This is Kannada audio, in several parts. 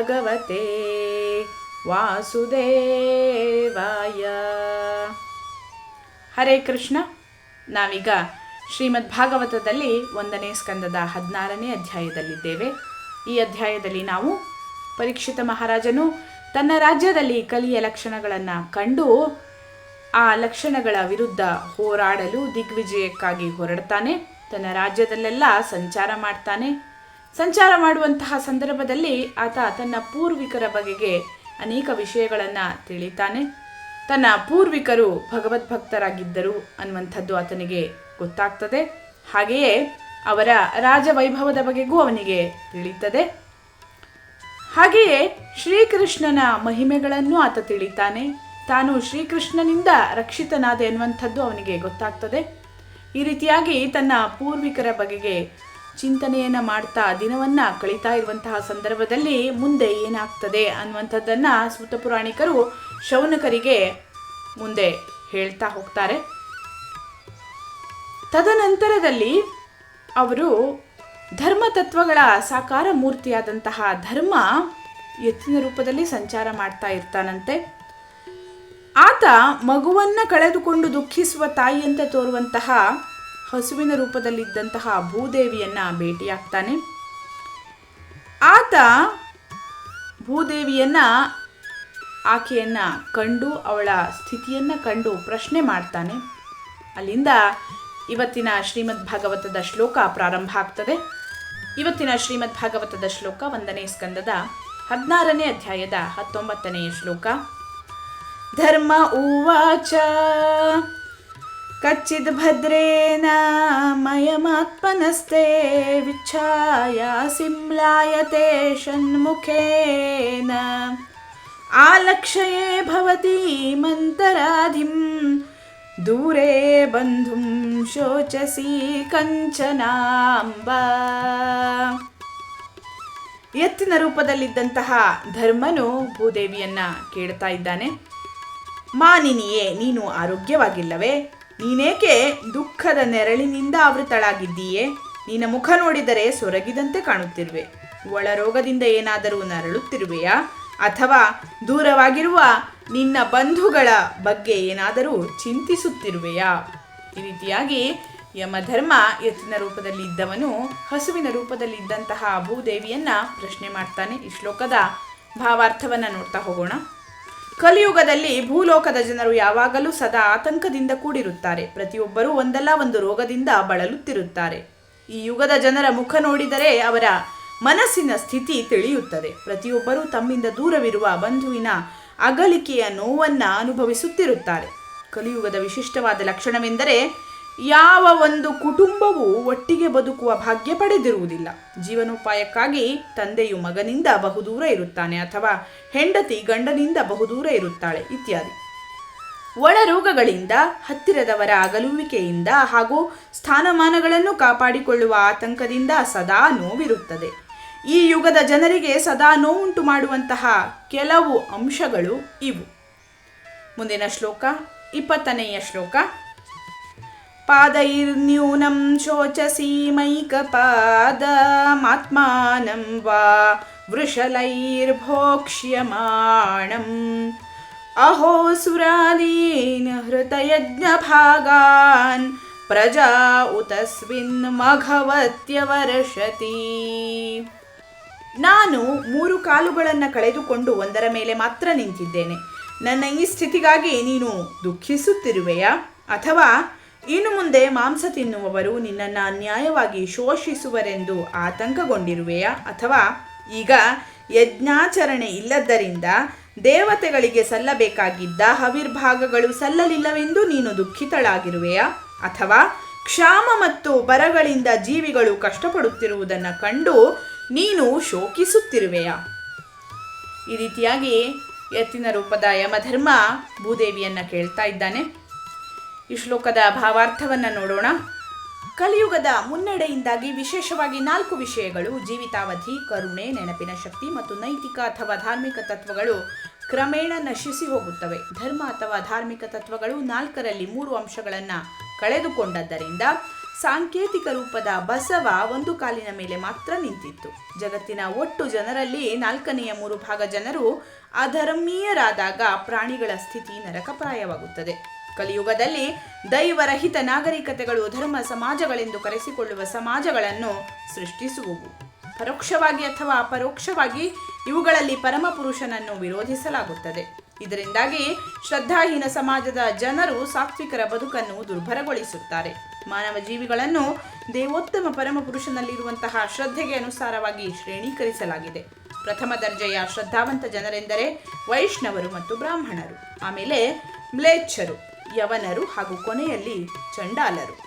ಭಗವತೆ ವಾಸುದೇವಾಯ. ಹರೇ ಕೃಷ್ಣ. ನಾವೀಗ ಶ್ರೀಮದ್ ಭಾಗವತದಲ್ಲಿ ಒಂದನೇ ಸ್ಕಂದದ ಹದಿನಾರನೇ ಅಧ್ಯಾಯದಲ್ಲಿದ್ದೇವೆ. ಈ ಅಧ್ಯಾಯದಲ್ಲಿ ನಾವು ಪರೀಕ್ಷಿತ ಮಹಾರಾಜನು ತನ್ನ ರಾಜ್ಯದಲ್ಲಿ ಕಲಿಯ ಲಕ್ಷಣಗಳನ್ನು ಕಂಡು ಆ ಲಕ್ಷಣಗಳ ವಿರುದ್ಧ ಹೋರಾಡಲು ದಿಗ್ವಿಜಯಕ್ಕಾಗಿ ಹೊರಡ್ತಾನೆ. ತನ್ನ ರಾಜ್ಯದಲ್ಲೆಲ್ಲ ಸಂಚಾರ ಮಾಡ್ತಾನೆ. ಸಂಚಾರ ಮಾಡುವಂತಹ ಸಂದರ್ಭದಲ್ಲಿ ಆತ ತನ್ನ ಪೂರ್ವಿಕರ ಬಗೆಗೆ ಅನೇಕ ವಿಷಯಗಳನ್ನು ತಿಳಿತಾನೆ. ತನ್ನ ಪೂರ್ವಿಕರು ಭಗವದ್ಭಕ್ತರಾಗಿದ್ದರು ಅನ್ನುವಂಥದ್ದು ಆತನಿಗೆ ಗೊತ್ತಾಗ್ತದೆ. ಹಾಗೆಯೇ ಅವರ ರಾಜವೈಭವದ ಬಗೆಗೂ ಅವನಿಗೆ ತಿಳಿತದೆ. ಹಾಗೆಯೇ ಶ್ರೀಕೃಷ್ಣನ ಮಹಿಮೆಗಳನ್ನು ಆತ ತಿಳಿತಾನೆ. ತಾನು ಶ್ರೀಕೃಷ್ಣನಿಂದ ರಕ್ಷಿತನಾದೆ ಎನ್ನುವಂಥದ್ದು ಅವನಿಗೆ ಗೊತ್ತಾಗ್ತದೆ. ಈ ರೀತಿಯಾಗಿ ತನ್ನ ಪೂರ್ವಿಕರ ಬಗೆಗೆ ಚಿಂತನೆಯನ್ನು ಮಾಡ್ತಾ ದಿನವನ್ನು ಕಳೀತಾ ಇರುವಂತಹ ಸಂದರ್ಭದಲ್ಲಿ ಮುಂದೆ ಏನಾಗ್ತದೆ ಅನ್ನುವಂಥದ್ದನ್ನು ಸೂತ ಪುರಾಣಿಕರು ಶೌನಕರಿಗೆ ಮುಂದೆ ಹೇಳ್ತಾ ಹೋಗ್ತಾರೆ. ತದನಂತರದಲ್ಲಿ ಅವರು ಧರ್ಮ ತತ್ವಗಳ ಸಾಕಾರ ಮೂರ್ತಿಯಾದಂತಹ ಧರ್ಮ ಎತ್ತಿನ ರೂಪದಲ್ಲಿ ಸಂಚಾರ ಮಾಡ್ತಾ ಇರ್ತಾನಂತೆ. ಆತ ಮಗುವನ್ನ ಕಳೆದುಕೊಂಡು ದುಃಖಿಸುವ ತಾಯಿಯಂತೆ ತೋರುವಂತಹ ಹಸುವಿನ ರೂಪದಲ್ಲಿದ್ದಂತಹ ಭೂದೇವಿಯನ್ನ ಭೇಟಿಯಾಗ್ತಾನೆ. ಆತ ಭೂದೇವಿಯನ್ನ ಆಕೆಯನ್ನ ಕಂಡು ಅವಳ ಸ್ಥಿತಿಯನ್ನ ಕಂಡು ಪ್ರಶ್ನೆ ಮಾಡ್ತಾನೆ. ಅಲ್ಲಿಂದ ಇವತ್ತಿನ ಶ್ರೀಮದ್ ಭಾಗವತದ ಶ್ಲೋಕ ಪ್ರಾರಂಭ ಆಗ್ತದೆ. ಇವತ್ತಿನ ಶ್ರೀಮದ್ ಭಾಗವತದ ಶ್ಲೋಕ ಒಂದನೇ ಸ್ಕಂದದ ಹದಿನಾರನೇ ಅಧ್ಯಾಯದ ಹತ್ತೊಂಬತ್ತನೆಯ ಶ್ಲೋಕ. ಧರ್ಮ ಉವಾಚ ಕಚ್ಚಿದ್ ಭದ್ರೇನ ಮಯಮಾತ್ಮನಸ್ತೆ ವಿಚ್ಛಾಯ ಸಿಂಲಾಯತೆ ಷಣ್ಮುಖೇನ. ಆಲಕ್ಷಯೇ ಭವತಿ ಮಂತರಾಧಿಂ, ದೂರೇ ಬಂಧುಂ ಶೋಚಸಿ ಕಂಚನಾಂಬ. ಎತ್ತಿನ ರೂಪದಲ್ಲಿದ್ದಂತಹ ಧರ್ಮನು ಭೂದೇವಿಯನ್ನ ಕೇಳ್ತಾ ಇದ್ದಾನೆ. ಮಾನಿನಿಯೇ, ನೀನು ಆರೋಗ್ಯವಾಗಿಲ್ಲವೇ? ನೀನೇಕೆ ದುಃಖದ ನೆರಳಿನಿಂದ ಆವೃತಳಾಗಿದ್ದೀಯೇ? ನಿನ್ನ ಮುಖ ನೋಡಿದರೆ ಸೊರಗಿದಂತೆ ಕಾಣುತ್ತಿರುವೆ. ಒಳರೋಗದಿಂದ ಏನಾದರೂ ನರಳುತ್ತಿರುವೆಯಾ? ಅಥವಾ ದೂರವಾಗಿರುವ ನಿನ್ನ ಬಂಧುಗಳ ಬಗ್ಗೆ ಏನಾದರೂ ಚಿಂತಿಸುತ್ತಿರುವೆಯಾ? ಈ ರೀತಿಯಾಗಿ ಯಮಧರ್ಮ ಎತ್ತಿನ ರೂಪದಲ್ಲಿ ಇದ್ದವನು ಹಸುವಿನ ರೂಪದಲ್ಲಿ ಇದ್ದಂತಹ ಭೂದೇವಿಯನ್ನ ಪ್ರಶ್ನೆ ಮಾಡ್ತಾನೆ. ಈ ಶ್ಲೋಕದ ಭಾವಾರ್ಥವನ್ನ ನೋಡ್ತಾ ಹೋಗೋಣ. ಕಲಿಯುಗದಲ್ಲಿ ಭೂಲೋಕದ ಜನರು ಯಾವಾಗಲೂ ಸದಾ ಆತಂಕದಿಂದ ಕೂಡಿರುತ್ತಾರೆ. ಪ್ರತಿಯೊಬ್ಬರೂ ಒಂದಲ್ಲ ಒಂದು ರೋಗದಿಂದ ಬಳಲುತ್ತಿರುತ್ತಾರೆ. ಈ ಯುಗದ ಜನರ ಮುಖ ನೋಡಿದರೆ ಅವರ ಮನಸ್ಸಿನ ಸ್ಥಿತಿ ತಿಳಿಯುತ್ತದೆ. ಪ್ರತಿಯೊಬ್ಬರೂ ತಮ್ಮಿಂದ ದೂರವಿರುವ ಬಂಧುವಿನ ಅಗಲಿಕೆಯ ನೋವನ್ನು ಅನುಭವಿಸುತ್ತಿರುತ್ತಾರೆ. ಕಲಿಯುಗದ ವಿಶಿಷ್ಟವಾದ ಲಕ್ಷಣವೆಂದರೆ ಯಾವ ಒಂದು ಕುಟುಂಬವು ಒಟ್ಟಿಗೆ ಬದುಕುವ ಭಾಗ್ಯ ಪಡೆದಿರುವುದಿಲ್ಲ. ಜೀವನೋಪಾಯಕ್ಕಾಗಿ ತಂದೆಯು ಮಗನಿಂದ ಬಹುದೂರ ಇರುತ್ತಾನೆ ಅಥವಾ ಹೆಂಡತಿ ಗಂಡನಿಂದ ಬಹುದೂರ ಇರುತ್ತಾಳೆ ಇತ್ಯಾದಿ. ಒಳ ರೋಗಗಳಿಂದ, ಹತ್ತಿರದವರ ಅಗಲುವಿಕೆಯಿಂದ ಹಾಗೂ ಸ್ಥಾನಮಾನಗಳನ್ನು ಕಾಪಾಡಿಕೊಳ್ಳುವ ಆತಂಕದಿಂದ ಸದಾ ನೋವಿರುತ್ತದೆ. ಈ ಯುಗದ ಜನರಿಗೆ ಸದಾ ನೋವುಂಟು ಮಾಡುವಂತಹ ಕೆಲವು ಅಂಶಗಳು ಇವು. ಮುಂದಿನ ಶ್ಲೋಕ, ಇಪ್ಪತ್ತನೆಯ ಶ್ಲೋಕ ಪಾದೈರ್ನ್ಯೂನಂ ಶೋಚಸಿ वा ವಾ ವೃಷಲೈರ್ಭೋಕ್ಷ್ಯಮಾಣಂ. ಅಹೋ हृतयज्ञभागान् ಉತಸ್ವಿನ್ ಮಘವತ್ಯವರ್ಷತಿ. ನಾನು ಮೂರು ಕಾಲುಗಳನ್ನು ಕಳೆದುಕೊಂಡು ಒಂದರ ಮೇಲೆ ಮಾತ್ರ ನಿಂತಿದ್ದೇನೆ. ನನ್ನ ಈ ಸ್ಥಿತಿಗಾಗಿ ನೀನು ದುಃಖಿಸುತ್ತಿರುವೆಯಾ? ಅಥವಾ ಇನ್ನು ಮುಂದೆ ಮಾಂಸ ತಿನ್ನುವವರು ನಿನ್ನನ್ನು ಅನ್ಯಾಯವಾಗಿ ಶೋಷಿಸುವರೆಂದು ಆತಂಕಗೊಂಡಿರುವೆಯಾ? ಅಥವಾ ಈಗ ಯಜ್ಞಾಚರಣೆ ಇಲ್ಲದ್ದರಿಂದ ದೇವತೆಗಳಿಗೆ ಸಲ್ಲಬೇಕಾಗಿದ್ದ ಹವಿರ್ಭಾಗಗಳು ಸಲ್ಲಲಿಲ್ಲವೆಂದು ನೀನು ದುಃಖಿತಳಾಗಿರುವೆಯಾ? ಅಥವಾ ಕ್ಷಾಮ ಮತ್ತು ಬರಗಳಿಂದ ಜೀವಿಗಳು ಕಷ್ಟಪಡುತ್ತಿರುವುದನ್ನು ಕಂಡು ನೀನು ಶೋಕಿಸುತ್ತಿರುವೆಯಾ? ಈ ರೀತಿಯಾಗಿ ಎತ್ತಿನ ರೂಪದ ಯಮಧರ್ಮ ಭೂದೇವಿಯನ್ನು ಕೇಳ್ತಾ ಇದ್ದಾನೆ. ಈ ಶ್ಲೋಕದ ಭಾವಾರ್ಥವನ್ನು ನೋಡೋಣ. ಕಲಿಯುಗದ ಮುನ್ನಡೆಯಿಂದಾಗಿ ವಿಶೇಷವಾಗಿ ನಾಲ್ಕು ವಿಷಯಗಳು, ಜೀವಿತಾವಧಿ, ಕರುಣೆ, ನೆನಪಿನ ಶಕ್ತಿ ಮತ್ತು ನೈತಿಕ ಅಥವಾ ಧಾರ್ಮಿಕ ತತ್ವಗಳು ಕ್ರಮೇಣ ನಶಿಸಿ ಹೋಗುತ್ತವೆ. ಧರ್ಮ ಅಥವಾ ಧಾರ್ಮಿಕ ತತ್ವಗಳು ನಾಲ್ಕರಲ್ಲಿ ಮೂರು ಅಂಶಗಳನ್ನು ಕಳೆದುಕೊಂಡದ್ದರಿಂದ ಸಾಂಕೇತಿಕ ರೂಪದ ಬಸವ ಒಂದು ಕಾಲಿನ ಮೇಲೆ ಮಾತ್ರ ನಿಂತಿತ್ತು. ಜಗತ್ತಿನ ಒಟ್ಟು ಜನರಲ್ಲಿ ನಾಲ್ಕನೆಯ ಮೂರು ಭಾಗ ಜನರು ಅಧರ್ಮೀಯರಾದಾಗ ಪ್ರಾಣಿಗಳ ಸ್ಥಿತಿ ನರಕಪ್ರಾಯವಾಗುತ್ತದೆ. ಕಲಿಯುಗದಲ್ಲಿ ದೈವರಹಿತ ನಾಗರಿಕತೆಗಳು ಧರ್ಮ, ಸಮಾಜಗಳೆಂದು ಕರೆಸಿಕೊಳ್ಳುವ ಸಮಾಜಗಳನ್ನು ಸೃಷ್ಟಿಸುವುವು. ಪರೋಕ್ಷವಾಗಿ ಅಥವಾ ಅಪರೋಕ್ಷವಾಗಿ ಇವುಗಳಲ್ಲಿ ಪರಮಪುರುಷನನ್ನು ವಿರೋಧಿಸಲಾಗುತ್ತದೆ. ಇದರಿಂದಾಗಿ ಶ್ರದ್ಧಾಹೀನ ಸಮಾಜದ ಜನರು ಸಾತ್ವಿಕರ ಬದುಕನ್ನು ದುರ್ಭರಗೊಳಿಸುತ್ತಾರೆ ಮಾನವ ಜೀವಿಗಳನ್ನು ದೇವೋತ್ತಮ ಪರಮಪುರುಷನಲ್ಲಿರುವಂತಹ ಶ್ರದ್ಧೆಗೆ ಅನುಸಾರವಾಗಿ ಶ್ರೇಣೀಕರಿಸಲಾಗಿದೆ. ಪ್ರಥಮ ದರ್ಜೆಯ ಶ್ರದ್ಧಾವಂತ ಜನರೆಂದರೆ ವೈಷ್ಣವರು ಮತ್ತು ಬ್ರಾಹ್ಮಣರು. ಆಮೇಲೆ ಮ್ಲೇಚ್ಛರು. ಯವನರು ಹಾಗೂ ಕೊನೆಯಲ್ಲಿ ಚಂಡಾಲರು.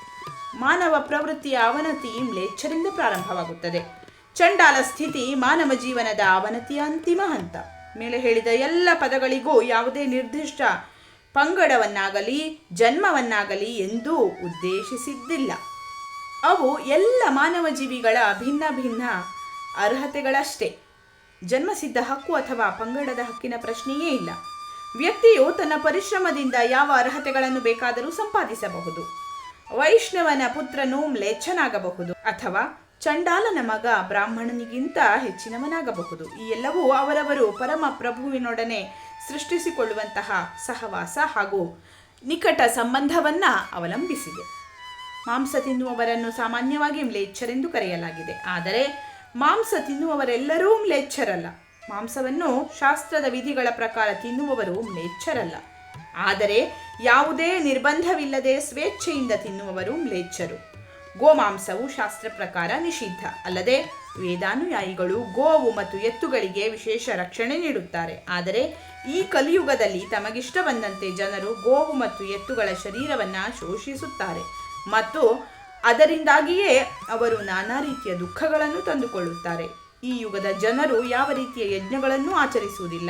ಮಾನವ ಪ್ರವೃತ್ತಿಯ ಅವನತಿ ಮ್ಲೇಚ್ಛರಿಂದ ಪ್ರಾರಂಭವಾಗುತ್ತದೆ. ಚಂಡಾಲ ಸ್ಥಿತಿ ಮಾನವ ಜೀವನದ ಅವನತಿಯ ಅಂತಿಮ ಹಂತ. ಮೇಲೆ ಹೇಳಿದ ಎಲ್ಲ ಪದಗಳಿಗೂ ಯಾವುದೇ ನಿರ್ದಿಷ್ಟ ಪಂಗಡವನ್ನಾಗಲಿ, ಜನ್ಮವನ್ನಾಗಲಿ ಎಂದೂ ಉದ್ದೇಶಿಸಿದ್ದಿಲ್ಲ. ಅವು ಎಲ್ಲ ಮಾನವ ಜೀವಿಗಳ ಭಿನ್ನ ಭಿನ್ನ ಅರ್ಹತೆಗಳಷ್ಟೇ. ಜನ್ಮಸಿದ್ಧ ಹಕ್ಕು ಅಥವಾ ಪಂಗಡದ ಹಕ್ಕಿನ ಪ್ರಶ್ನೆಯೇ ಇಲ್ಲ. ವ್ಯಕ್ತಿಯು ತನ್ನ ಪರಿಶ್ರಮದಿಂದ ಯಾವ ಅರ್ಹತೆಗಳನ್ನು ಬೇಕಾದರೂ ಸಂಪಾದಿಸಬಹುದು. ವೈಷ್ಣವನ ಪುತ್ರನು ಮ್ಲೇಚ್ಛನಾಗಬಹುದು ಅಥವಾ ಚಂಡಾಲನ ಮಗ ಬ್ರಾಹ್ಮಣನಿಗಿಂತ ಹೆಚ್ಚಿನವನಾಗಬಹುದು. ಈ ಎಲ್ಲವೂ ಅವರವರು ಪರಮ ಪ್ರಭುವಿನೊಡನೆ ಸೃಷ್ಟಿಸಿಕೊಳ್ಳುವಂತಹ ಸಹವಾಸ ಹಾಗೂ ನಿಕಟ ಸಂಬಂಧವನ್ನ ಅವಲಂಬಿಸಿದೆ. ಮಾಂಸ ತಿನ್ನುವವರನ್ನು ಸಾಮಾನ್ಯವಾಗಿ ಮ್ಲೇಚ್ಛರೆಂದು ಕರೆಯಲಾಗಿದೆ. ಆದರೆ ಮಾಂಸ ತಿನ್ನುವವರೆಲ್ಲರೂ ಮ್ಲೇಚ್ಛರಲ್ಲ. ಮಾಂಸವನ್ನು ಶಾಸ್ತ್ರದ ವಿಧಿಗಳ ಪ್ರಕಾರ ತಿನ್ನುವವರು ಮ್ಲೇಚ್ಛರಲ್ಲ. ಆದರೆ ಯಾವುದೇ ನಿರ್ಬಂಧವಿಲ್ಲದೆ ಸ್ವೇಚ್ಛೆಯಿಂದ ತಿನ್ನುವವರು ಮ್ಲೇಚ್ಛರು. ಗೋಮಾಂಸವು ಶಾಸ್ತ್ರ ಪ್ರಕಾರ ನಿಷಿದ್ಧ. ಅಲ್ಲದೆ ವೇದಾನುಯಾಯಿಗಳು ಗೋವು ಮತ್ತು ಎತ್ತುಗಳಿಗೆ ವಿಶೇಷ ರಕ್ಷಣೆ ನೀಡುತ್ತಾರೆ. ಆದರೆ ಈ ಕಲಿಯುಗದಲ್ಲಿ ತಮಗಿಷ್ಟ ಬಂದಂತೆ ಜನರು ಗೋವು ಮತ್ತು ಎತ್ತುಗಳ ಶರೀರವನ್ನು ಶೋಷಿಸುತ್ತಾರೆ. ಮತ್ತು ಅದರಿಂದಾಗಿಯೇ ಅವರು ನಾನಾ ರೀತಿಯ ದುಃಖಗಳನ್ನು ತಂದುಕೊಳ್ಳುತ್ತಾರೆ. ಈ ಯುಗದ ಜನರು ಯಾವ ರೀತಿಯ ಯಜ್ಞಗಳನ್ನೂ ಆಚರಿಸುವುದಿಲ್ಲ.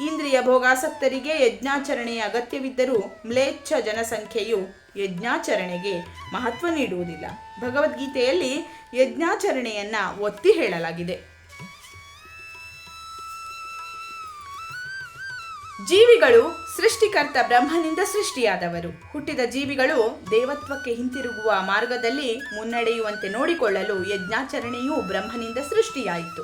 ಇಂದ್ರಿಯ ಭೋಗಾಸಕ್ತರಿಗೆ ಯಜ್ಞಾಚರಣೆಯ ಅಗತ್ಯವಿದ್ದರೂ ಮ್ಲೇಚ್ಛ ಜನಸಂಖ್ಯೆಯು ಯಜ್ಞಾಚರಣೆಗೆ ಮಹತ್ವ ನೀಡುವುದಿಲ್ಲ. ಭಗವದ್ಗೀತೆಯಲ್ಲಿ ಯಜ್ಞಾಚರಣೆಯನ್ನ ಒತ್ತಿ ಹೇಳಲಾಗಿದೆ. ಜೀವಿಗಳು ಸೃಷ್ಟಿಕರ್ತ ಬ್ರಹ್ಮನಿಂದ ಸೃಷ್ಟಿಯಾದವರು. ಹುಟ್ಟಿದ ಜೀವಿಗಳು ದೇವತ್ವಕ್ಕೆ ಹಿಂತಿರುಗುವ ಮಾರ್ಗದಲ್ಲಿ ಮುನ್ನಡೆಯುವಂತೆ ನೋಡಿಕೊಳ್ಳಲು ಯಜ್ಞಾಚರಣೆಯು ಬ್ರಹ್ಮನಿಂದ ಸೃಷ್ಟಿಯಾಯಿತು.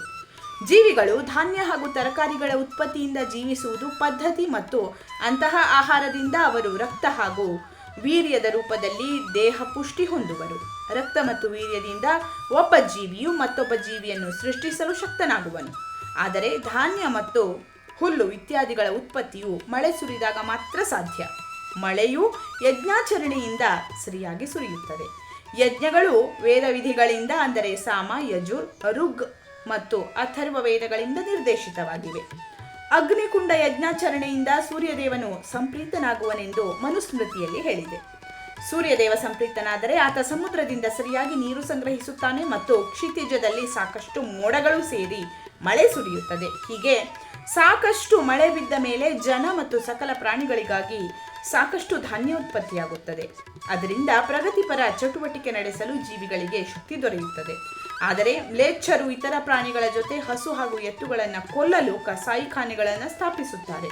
ಜೀವಿಗಳು ಧಾನ್ಯ ಹಾಗೂ ತರಕಾರಿಗಳ ಉತ್ಪತ್ತಿಯಿಂದ ಜೀವಿಸುವುದು ಪದ್ಧತಿ ಮತ್ತು ಅಂತಹ ಆಹಾರದಿಂದ ಅವರು ರಕ್ತ ಹಾಗೂ ವೀರ್ಯದ ರೂಪದಲ್ಲಿ ದೇಹ ಪುಷ್ಟಿ ಹೊಂದುವರು. ರಕ್ತ ಮತ್ತು ವೀರ್ಯದಿಂದ ಒಬ್ಬ ಜೀವಿಯು ಮತ್ತೊಬ್ಬ ಜೀವಿಯನ್ನು ಸೃಷ್ಟಿಸಲು ಶಕ್ತನಾಗುವನು. ಆದರೆ ಧಾನ್ಯ ಮತ್ತು ಹುಲ್ಲು ಇತ್ಯಾದಿಗಳ ಉತ್ಪತ್ತಿಯು ಮಳೆ ಸುರಿದಾಗ ಮಾತ್ರ ಸಾಧ್ಯ. ಮಳೆಯು ಯಜ್ಞಾಚರಣೆಯಿಂದ ಸರಿಯಾಗಿ ಸುರಿಯುತ್ತದೆ. ಯಜ್ಞಗಳು ವೇದವಿಧಿಗಳಿಂದ, ಅಂದರೆ ಸಾಮ ಯಜುರ್ ಋಗ್ ಮತ್ತು ಅಥರ್ವ ವೇದಗಳಿಂದ ನಿರ್ದೇಶಿತವಾಗಿವೆ. ಅಗ್ನಿಕುಂಡ ಯಜ್ಞಾಚರಣೆಯಿಂದ ಸೂರ್ಯದೇವನು ಸಂಪ್ರೀತನಾಗುವನೆಂದು ಮನುಸ್ಮೃತಿಯಲ್ಲಿ ಹೇಳಿದೆ. ಸೂರ್ಯದೇವ ಸಂಪ್ರೀತನಾದರೆ ಆತ ಸಮುದ್ರದಿಂದ ಸರಿಯಾಗಿ ನೀರು ಸಂಗ್ರಹಿಸುತ್ತಾನೆ ಮತ್ತು ಕ್ಷಿತಿಜದಲ್ಲಿ ಸಾಕಷ್ಟು ಮೋಡಗಳು ಸೇರಿ ಮಳೆ ಸುರಿಯುತ್ತದೆ. ಹೀಗೆ ಸಾಕಷ್ಟು ಮಳೆ ಬಿದ್ದ ಮೇಲೆ ಜನ ಮತ್ತು ಸಕಲ ಪ್ರಾಣಿಗಳಿಗಾಗಿ ಸಾಕಷ್ಟು ಧಾನ್ಯ ಉತ್ಪತ್ತಿಯಾಗುತ್ತದೆ ಅದರಿಂದ ಪ್ರಗತಿಪರ ಚಟುವಟಿಕೆ ನಡೆಸಲು ಜೀವಿಗಳಿಗೆ ಶಕ್ತಿ ದೊರೆಯುತ್ತದೆ. ಆದರೆ ಮ್ಲೇಚ್ಛರು ಇತರ ಪ್ರಾಣಿಗಳ ಜೊತೆ ಹಸು ಹಾಗೂ ಎತ್ತುಗಳನ್ನು ಕೊಲ್ಲಲು ಕಸಾಯಿಖಾನೆಗಳನ್ನು ಸ್ಥಾಪಿಸುತ್ತಾರೆ.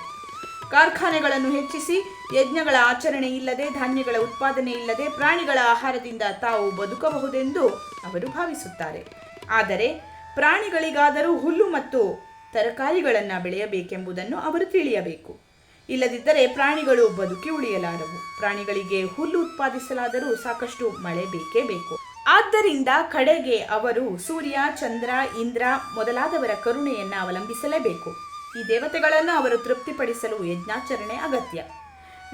ಕಾರ್ಖಾನೆಗಳನ್ನು ಹೆಚ್ಚಿಸಿ, ಯಜ್ಞಗಳ ಆಚರಣೆ ಇಲ್ಲದೆ, ಧಾನ್ಯಗಳ ಉತ್ಪಾದನೆ ಇಲ್ಲದೆ ಪ್ರಾಣಿಗಳ ಆಹಾರದಿಂದ ತಾವು ಬದುಕಬಹುದೆಂದು ಅವರು ಭಾವಿಸುತ್ತಾರೆ. ಆದರೆ ಪ್ರಾಣಿಗಳಿಗಾದರೂ ಹುಲ್ಲು ಮತ್ತು ತರಕಾರಿಗಳನ್ನು ಬೆಳೆಯಬೇಕೆಂಬುದನ್ನು ಅವರು ತಿಳಿಯಬೇಕು. ಇಲ್ಲದಿದ್ದರೆ ಪ್ರಾಣಿಗಳು ಬದುಕಿ ಉಳಿಯಲಾರವು. ಪ್ರಾಣಿಗಳಿಗೆ ಹುಲ್ಲು ಉತ್ಪಾದಿಸಲಾದರೂ ಸಾಕಷ್ಟು ಮಳೆ ಬೇಕೇ ಬೇಕು. ಆದ್ದರಿಂದ ಕಡೆಗೆ ಅವರು ಸೂರ್ಯ, ಚಂದ್ರ, ಇಂದ್ರ ಮೊದಲಾದವರ ಕರುಣೆಯನ್ನು ಅವಲಂಬಿಸಲೇಬೇಕು. ಈ ದೇವತೆಗಳನ್ನು ಅವರು ತೃಪ್ತಿಪಡಿಸಲು ಯಜ್ಞಾಚರಣೆ ಅಗತ್ಯ.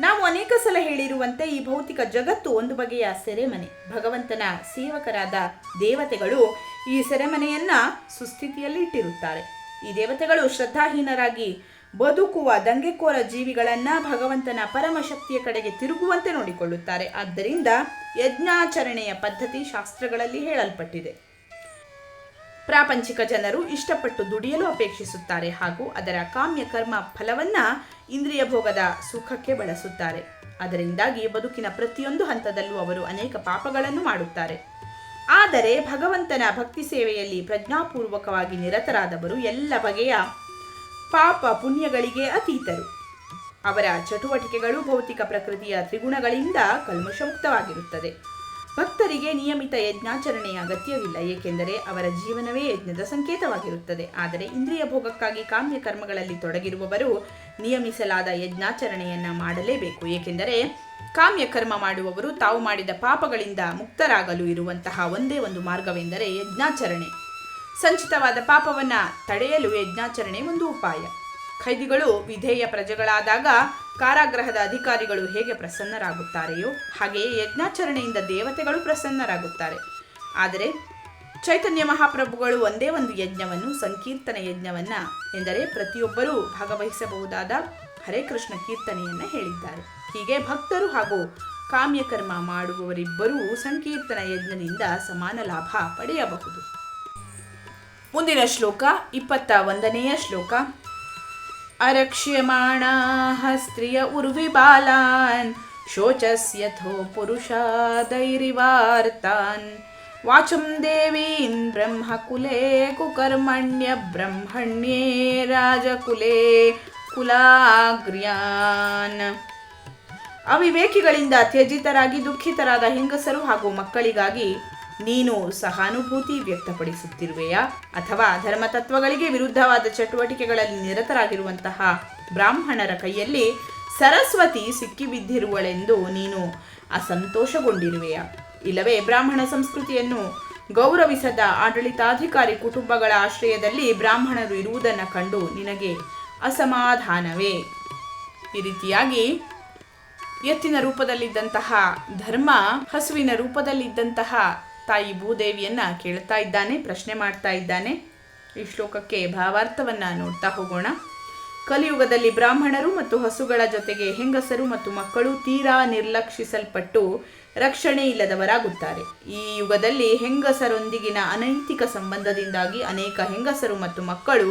ನಾವು ಅನೇಕ ಸಲ ಹೇಳಿರುವಂತೆ ಈ ಭೌತಿಕ ಜಗತ್ತು ಒಂದು ಬಗೆಯ ಸೆರೆಮನೆ. ಭಗವಂತನ ಸೇವಕರಾದ ದೇವತೆಗಳು ಈ ಸೆರೆಮನೆಯನ್ನ ಸುಸ್ಥಿತಿಯಲ್ಲಿ ಇಟ್ಟಿರುತ್ತಾರೆ. ಈ ದೇವತೆಗಳು ಶ್ರದ್ಧಾಹೀನರಾಗಿ ಬದುಕುವ ದಂಗೆಕೋರ ಜೀವಿಗಳನ್ನು ಭಗವಂತನ ಪರಮಶಕ್ತಿಯ ಕಡೆಗೆ ತಿರುಗುವಂತೆ ನೋಡಿಕೊಳ್ಳುತ್ತಾರೆ. ಆದ್ದರಿಂದ ಯಜ್ಞಾಚರಣೆಯ ಪದ್ಧತಿ ಶಾಸ್ತ್ರಗಳಲ್ಲಿ ಹೇಳಲ್ಪಟ್ಟಿದೆ. ಪ್ರಾಪಂಚಿಕ ಜನರು ಇಷ್ಟಪಟ್ಟು ದುಡಿಯಲು ಅಪೇಕ್ಷಿಸುತ್ತಾರೆ ಹಾಗೂ ಅದರ ಕಾಮ್ಯ ಕರ್ಮ ಫಲವನ್ನ ಇಂದ್ರಿಯ ಭೋಗದ ಸುಖಕ್ಕೆ ಬಳಸುತ್ತಾರೆ. ಅದರಿಂದಾಗಿ ಬದುಕಿನ ಪ್ರತಿಯೊಂದು ಹಂತದಲ್ಲೂ ಅವರು ಅನೇಕ ಪಾಪಗಳನ್ನು ಮಾಡುತ್ತಾರೆ. ಆದರೆ ಭಗವಂತನ ಭಕ್ತಿ ಸೇವೆಯಲ್ಲಿ ಪ್ರಜ್ಞಾಪೂರ್ವಕವಾಗಿ ನಿರತರಾದವರು ಎಲ್ಲ ಬಗೆಯ ಪಾಪ ಪುಣ್ಯಗಳಿಗೆ ಅತೀತರು. ಅವರ ಚಟುವಟಿಕೆಗಳು ಭೌತಿಕ ಪ್ರಕೃತಿಯ ತ್ರಿಗುಣಗಳಿಂದ ಕಲ್ಮಶಮುಕ್ತವಾಗಿರುತ್ತದೆ. ಭಕ್ತರಿಗೆ ನಿಯಮಿತ ಯಜ್ಞಾಚರಣೆಯ ಅಗತ್ಯವಿಲ್ಲ, ಏಕೆಂದರೆ ಅವರ ಜೀವನವೇ ಯಜ್ಞದ ಸಂಕೇತವಾಗಿರುತ್ತದೆ. ಆದರೆ ಇಂದ್ರಿಯ ಭೋಗಕ್ಕಾಗಿ ಕಾಮ್ಯ ಕರ್ಮಗಳಲ್ಲಿ ತೊಡಗಿರುವವರು ನಿಯಮಿಸಲಾದ ಯಜ್ಞಾಚರಣೆಯನ್ನ ಮಾಡಲೇಬೇಕು. ಏಕೆಂದರೆ ಕಾಮ್ಯ ಕರ್ಮ ಮಾಡುವವರು ತಾವು ಮಾಡಿದ ಪಾಪಗಳಿಂದ ಮುಕ್ತರಾಗಲು ಇರುವಂತಹ ಒಂದೇ ಒಂದು ಮಾರ್ಗವೆಂದರೆ ಯಜ್ಞಾಚರಣೆ. ಸಂಚಿತವಾದ ಪಾಪವನ್ನು ತಡೆಯಲು ಯಜ್ಞಾಚರಣೆ ಒಂದು ಉಪಾಯ. ಖೈದಿಗಳು ವಿಧೇಯ ಪ್ರಜೆಗಳಾದಾಗ ಕಾರಾಗೃಹದ ಅಧಿಕಾರಿಗಳು ಹೇಗೆ ಪ್ರಸನ್ನರಾಗುತ್ತಾರೆಯೋ ಹಾಗೆಯೇ ಯಜ್ಞಾಚರಣೆಯಿಂದ ದೇವತೆಗಳು ಪ್ರಸನ್ನರಾಗುತ್ತಾರೆ. ಆದರೆ ಚೈತನ್ಯ ಮಹಾಪ್ರಭುಗಳು ಒಂದೇ ಒಂದು ಯಜ್ಞವನ್ನು, ಸಂಕೀರ್ತನ ಯಜ್ಞವನ್ನ ಎಂದರೆ ಪ್ರತಿಯೊಬ್ಬರೂ ಭಾಗವಹಿಸಬಹುದಾದ ಹರೇ ಕೃಷ್ಣ ಕೀರ್ತನೆಯನ್ನ ಹೇಳಿದ್ದಾರೆ. ಹೀಗೆ ಭಕ್ತರು ಹಾಗೂ ಕಾಮ್ಯಕರ್ಮ ಮಾಡುವವರಿಬ್ಬರೂ ಸಂಕೀರ್ತನ ಯಜ್ಞದಿಂದ ಸಮಾನ ಲಾಭ ಪಡೆಯಬಹುದು. ಮುಂದಿನ ಶ್ಲೋಕ, ಇಪ್ಪತ್ತ ಒಂದನೆಯ ಶ್ಲೋಕ ಅರಕ್ಷ್ಯಮಾಣಾಃ स्त्रिय उर्विबालान् ಶೋಚಸ್ಯಥೋ ಪುರುಷಾದೈರಿವಾರ್ತಾನ್ ವಾಚಂ देवीं ಬ್ರಹ್ಮಕುಲೆ ಕುಕರ್ಮಣ್ಯ ಬ್ರಹ್ಮಣ್ಯೇ ರಾಜಕುಲೆ ಕುಲಾಗ್ರ್ಯಾನ್ ಅವಿವೇಕಿಗಳಿಂದ ತ್ಯಜಿತರಾಗಿ ದುಃಖಿತರಾದ ಹೆಂಗಸರು ಹಾಗೂ ಮಕ್ಕಳಿಗಾಗಿ ನೀನು ಸಹಾನುಭೂತಿ ವ್ಯಕ್ತಪಡಿಸುತ್ತಿರುವೆಯಾ? ಅಥವಾ ಧರ್ಮತತ್ವಗಳಿಗೆ ವಿರುದ್ಧವಾದ ಚಟುವಟಿಕೆಗಳಲ್ಲಿ ನಿರತರಾಗಿರುವಂತಹ ಬ್ರಾಹ್ಮಣರ ಕೈಯಲ್ಲಿ ಸರಸ್ವತಿ ಸಿಕ್ಕಿಬಿದ್ದಿರುವಳೆಂದು ನೀನು ಅಸಂತೋಷಗೊಂಡಿರುವೆಯಾ? ಇಲ್ಲವೇ ಬ್ರಾಹ್ಮಣ ಸಂಸ್ಕೃತಿಯನ್ನು ಗೌರವಿಸದ ಆಡಳಿತಾಧಿಕಾರಿ ಕುಟುಂಬಗಳ ಆಶ್ರಯದಲ್ಲಿ ಬ್ರಾಹ್ಮಣರು ಇರುವುದನ್ನು ಕಂಡು ನಿನಗೆ ಅಸಮಾಧಾನವೇ? ಈ ರೀತಿಯಾಗಿ ಎತ್ತಿನ ರೂಪದಲ್ಲಿದ್ದಂತಹ ಧರ್ಮ ಹಸುವಿನ ರೂಪದಲ್ಲಿದ್ದಂತಹ ತಾಯಿ ಭೂದೇವಿಯನ್ನ ಕೇಳ್ತಾ ಇದ್ದಾನೆ, ಪ್ರಶ್ನೆ ಮಾಡ್ತಾ ಇದ್ದಾನೆ. ಈ ಶ್ಲೋಕಕ್ಕೆ ಭಾವಾರ್ಥವನ್ನ ನೋಡ್ತಾ ಹೋಗೋಣ. ಕಲಿಯುಗದಲ್ಲಿ ಬ್ರಾಹ್ಮಣರು ಮತ್ತು ಹಸುಗಳ ಜೊತೆಗೆ ಹೆಂಗಸರು ಮತ್ತು ಮಕ್ಕಳು ತೀರಾ ನಿರ್ಲಕ್ಷಿಸಲ್ಪಟ್ಟು ರಕ್ಷಣೆ ಇಲ್ಲದವರಾಗುತ್ತಾರೆ. ಈ ಯುಗದಲ್ಲಿ ಹೆಂಗಸರೊಂದಿಗಿನ ಅನೈತಿಕ ಸಂಬಂಧದಿಂದಾಗಿ ಅನೇಕ ಹೆಂಗಸರು ಮತ್ತು ಮಕ್ಕಳು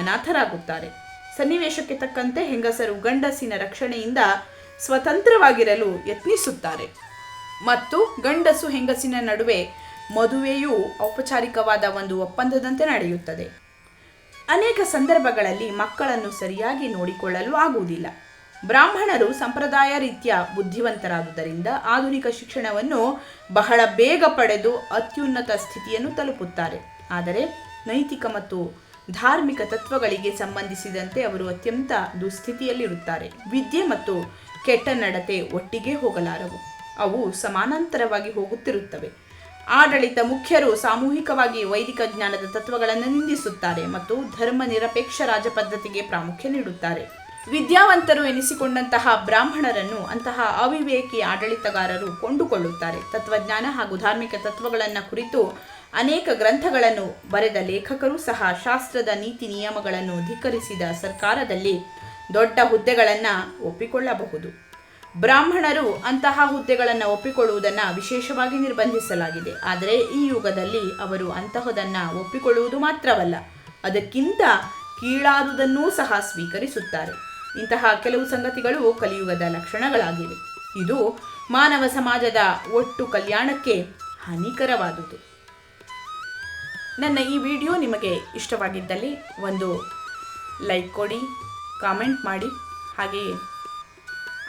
ಅನಾಥರಾಗುತ್ತಾರೆ. ಸನ್ನಿವೇಶಕ್ಕೆ ತಕ್ಕಂತೆ ಹೆಂಗಸರು ಗಂಡಸಿನ ರಕ್ಷಣೆಯಿಂದ ಸ್ವತಂತ್ರವಾಗಿರಲು ಯತ್ನಿಸುತ್ತಾರೆ. ಮತ್ತು ಗಂಡಸು ಹೆಂಗಸಿನ ನಡುವೆ ಮದುವೆಯು ಔಪಚಾರಿಕವಾದ ಒಂದು ಒಪ್ಪಂದದಂತೆ ನಡೆಯುತ್ತದೆ. ಅನೇಕ ಸಂದರ್ಭಗಳಲ್ಲಿ ಮಕ್ಕಳನ್ನು ಸರಿಯಾಗಿ ನೋಡಿಕೊಳ್ಳಲು ಆಗುವುದಿಲ್ಲ. ಬ್ರಾಹ್ಮಣರು ಸಂಪ್ರದಾಯ ರೀತಿಯ ಬುದ್ಧಿವಂತರಾದುದರಿಂದ ಆಧುನಿಕ ಶಿಕ್ಷಣವನ್ನು ಬಹಳ ಬೇಗ ಪಡೆದು ಅತ್ಯುನ್ನತ ಸ್ಥಿತಿಯನ್ನು ತಲುಪುತ್ತಾರೆ. ಆದರೆ ನೈತಿಕ ಮತ್ತು ಧಾರ್ಮಿಕ ತತ್ವಗಳಿಗೆ ಸಂಬಂಧಿಸಿದಂತೆ ಅವರು ಅತ್ಯಂತ ದುಸ್ಥಿತಿಯಲ್ಲಿರುತ್ತಾರೆ. ವಿದ್ಯೆ ಮತ್ತು ಕೆಟ್ಟ ನಡತೆ ಒಟ್ಟಿಗೆ ಹೋಗಲಾರವು. ಅವು ಸಮಾನಾಂತರವಾಗಿ ಹೋಗುತ್ತಿರುತ್ತವೆ. ಆಡಳಿತ ಮುಖ್ಯರು ಸಾಮೂಹಿಕವಾಗಿ ವೈದಿಕ ಜ್ಞಾನದ ತತ್ವಗಳನ್ನು ನಿಂದಿಸುತ್ತಾರೆ ಮತ್ತು ಧರ್ಮ ನಿರಪೇಕ್ಷ ರಾಜಪದ್ಧತಿಗೆ ಪ್ರಾಮುಖ್ಯ ನೀಡುತ್ತಾರೆ. ವಿದ್ಯಾವಂತರು ಎನಿಸಿಕೊಂಡಂತಹ ಬ್ರಾಹ್ಮಣರನ್ನು ಅಂತಹ ಅವಿವೇಕಿ ಆಡಳಿತಗಾರರು ಕೊಂಡುಕೊಳ್ಳುತ್ತಾರೆ. ತತ್ವಜ್ಞಾನ ಹಾಗೂ ಧಾರ್ಮಿಕ ತತ್ವಗಳನ್ನು ಕುರಿತು ಅನೇಕ ಗ್ರಂಥಗಳನ್ನು ಬರೆದ ಲೇಖಕರು ಸಹ ಶಾಸ್ತ್ರದ ನೀತಿ ನಿಯಮಗಳನ್ನು ಧಿಕ್ಕರಿಸಿದ ಸರ್ಕಾರದಲ್ಲಿ ದೊಡ್ಡ ಹುದ್ದೆಗಳನ್ನು ಒಪ್ಪಿಕೊಳ್ಳಬಹುದು. ಬ್ರಾಹ್ಮಣರು ಅಂತಹ ಹುದ್ದೆಗಳನ್ನು ಒಪ್ಪಿಕೊಳ್ಳುವುದನ್ನು ವಿಶೇಷವಾಗಿ ನಿರ್ಬಂಧಿಸಲಾಗಿದೆ. ಆದರೆ ಈ ಯುಗದಲ್ಲಿ ಅವರು ಅಂತಹದನ್ನು ಒಪ್ಪಿಕೊಳ್ಳುವುದು ಮಾತ್ರವಲ್ಲ, ಅದಕ್ಕಿಂತ ಕೀಳಾದುದನ್ನೂ ಸಹ ಸ್ವೀಕರಿಸುತ್ತಾರೆ. ಇಂತಹ ಕೆಲವು ಸಂಗತಿಗಳು ಕಲಿಯುಗದ ಲಕ್ಷಣಗಳಾಗಿವೆ. ಇದು ಮಾನವ ಸಮಾಜದ ಒಟ್ಟು ಕಲ್ಯಾಣಕ್ಕೆ ಹಾನಿಕರವಾದುದು. ನನ್ನ ಈ ವಿಡಿಯೋ ನಿಮಗೆ ಇಷ್ಟವಾಗಿದ್ದಲ್ಲಿ ಒಂದು ಲೈಕ್ ಕೊಡಿ, ಕಾಮೆಂಟ್ ಮಾಡಿ, ಹಾಗೆಯೇ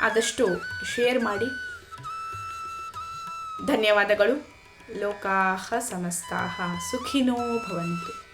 ಆದಷ್ಟು ಶೇರ್ ಮಾಡಿ. ಧನ್ಯವಾದಗಳು. ಲೋಕಾಹ ಸಮಸ್ತಾಹ. ಸುಖಿನೋ ಭವಂತು.